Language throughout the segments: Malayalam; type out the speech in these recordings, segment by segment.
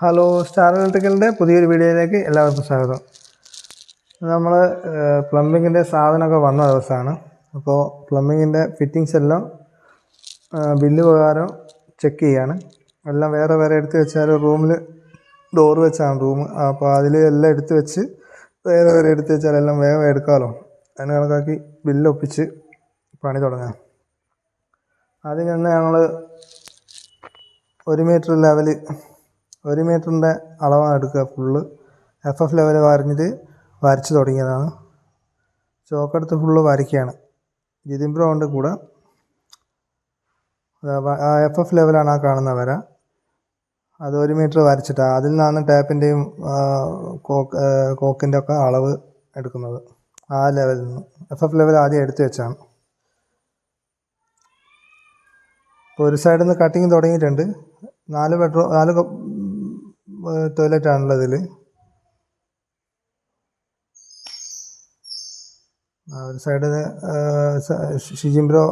ഹലോ സ്റ്റാർ ഇലക്ട്രിക്കലിന്റെ പുതിയൊരു വീഡിയോയിലേക്ക് എല്ലാവർക്കും സ്വാഗതം. നമ്മൾ പ്ലംബിങ്ങിന്റെ സാധനമൊക്കെ വന്ന ദിവസമാണ്. അപ്പോൾ പ്ലംബിങ്ങിന്റെ ഫിറ്റിങ്സ് എല്ലാം ബില്ല് പ്രകാരം ചെക്ക് ചെയ്യാണ്. എല്ലാം വേറെ വേറെ എടുത്ത് വെച്ചാൽ റൂമിൽ ഡോർ വെച്ചാണ് റൂം അപ്പോൾ അതിൽ എല്ലാം എടുത്ത് വെച്ച് വേറെ വേറെ എടുത്ത് വെച്ചാൽ എല്ലാം വേഗം എടുക്കാമല്ലോ അതിന് കണക്കാക്കി ബില്ല് ഒപ്പിച്ച് പണി തുടങ്ങാം. ആദ്യം തന്നെ ഞങ്ങൾ ഒരു മീറ്റർ ലെവൽ ഒരു മീറ്ററിന്റെ അളവാണ് എടുക്കുക ഫുള്ള് എഫ് എഫ് ലെവൽ വരഞ്ഞിട്ട് വരച്ച് തുടങ്ങിയതാണ്. ചോക്കെടുത്ത് ഫുള്ള് വരയ്ക്കുകയാണ്. ജിതിംബ്രോ കൊണ്ട് കൂടെ. എഫ് എഫ് ലെവലാണ് ആ കാണുന്ന വര. അത് ഒരു മീറ്റർ വരച്ചിട്ടാണ് അതിൽ നിന്നാണ് ടാപ്പിന്റെയും കോക്ക് കോക്കിന്റെ ഒക്കെ അളവ് എടുക്കുന്നത്. ആ ലെവലിൽ നിന്ന്. എഫ് എഫ് ലെവൽ ആദ്യം എടുത്തു വെച്ചാണ്. ഇപ്പോൾ ഒരു സൈഡിൽ നിന്ന് കട്ടിങ് തുടങ്ങിയിട്ടുണ്ട്. നാല് ബെഡ്റൂം നാല് ടോയ്ലറ്റ് ഇതിൽ ഒരു നിന്ന് ഷിജിംബ്രോ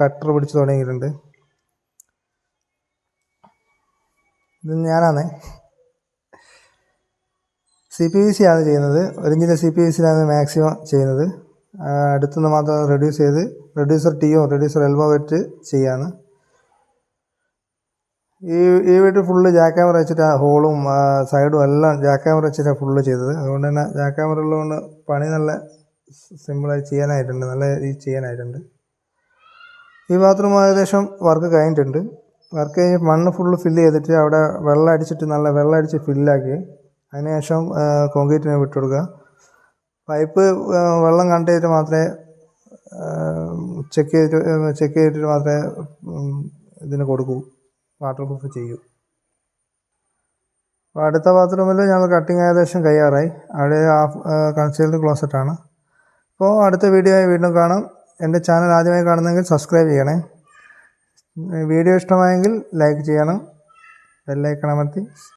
കട്ടർ പിടിച്ച് തുടങ്ങിയിട്ടുണ്ട്. ഇത് ഞാനാണ് സി പി വി സി ആണ് ചെയ്യുന്നത്. ഒരു സി പി വി സിയിലാണ് മാക്സിമം ചെയ്യുന്നത്. അടുത്തുനിന്ന് മാത്രം റെഡ്യൂസ് ചെയ്ത് റെഡ്യൂസർ ടിയോ റെഡ്യൂസർ എൽബോ വെച്ച് ചെയ്യാണ് ഈ ഈ വീട്ടിൽ ഫുള്ള് ജാക്ക് ക്യാമറ വെച്ചിട്ട് ആ ഹോളും സൈഡും എല്ലാം ജാക്ക് ക്യാമറ വെച്ചിട്ടാണ് ഫുള്ള് ചെയ്തത്. അതുകൊണ്ട് തന്നെ ജാക്ക് ക്യാമറ ഉള്ളതുകൊണ്ട് പണി നല്ല സിമ്പിളായി ചെയ്യാനായിട്ടുണ്ട്. നല്ല രീതിയിൽ ചെയ്യാനായിട്ടുണ്ട്. ഈ ബാത്റൂം ഏകദേശം വർക്ക് കഴിഞ്ഞിട്ടുണ്ട്. വർക്ക് കഴിഞ്ഞ് മണ്ണ് ഫുള്ള് ഫില്ല് ചെയ്തിട്ട് അവിടെ വെള്ളം അടിച്ചിട്ട് നല്ല വെള്ളം അടിച്ച് ഫില്ലാക്കി അതിനുശേഷം കോൺക്രീറ്റിനെ വിട്ടു കൊടുക്കുക. പൈപ്പ് വെള്ളം വെള്ളം ചെയ്തിട്ട് മാത്രമേ ചെക്ക് ചെയ്തിട്ട് ചെക്ക് ചെയ്തിട്ട് മാത്രമേ ഇതിന് കൊടുക്കൂ. വാട്ടർ പ്രൂഫ് ചെയ്യൂ. അപ്പോൾ അടുത്ത ബാത്റൂമിൽ ഞങ്ങൾ കട്ടിങ് ഏകദേശം കയ്യാറായി. അവിടെ ഹാഫ് കൺസീൽഡ് ക്ലോസറ്റാണ് അപ്പോൾ അടുത്ത വീഡിയോ വീണ്ടും കാണാം. എന്റെ ചാനൽ ആദ്യമായി കാണുന്നെങ്കിൽ സബ്സ്ക്രൈബ് ചെയ്യണേ. വീഡിയോ ഇഷ്ടമായെങ്കിൽ ലൈക്ക് ചെയ്യണം. ബെല്ലൈക്കൺ അമർത്തി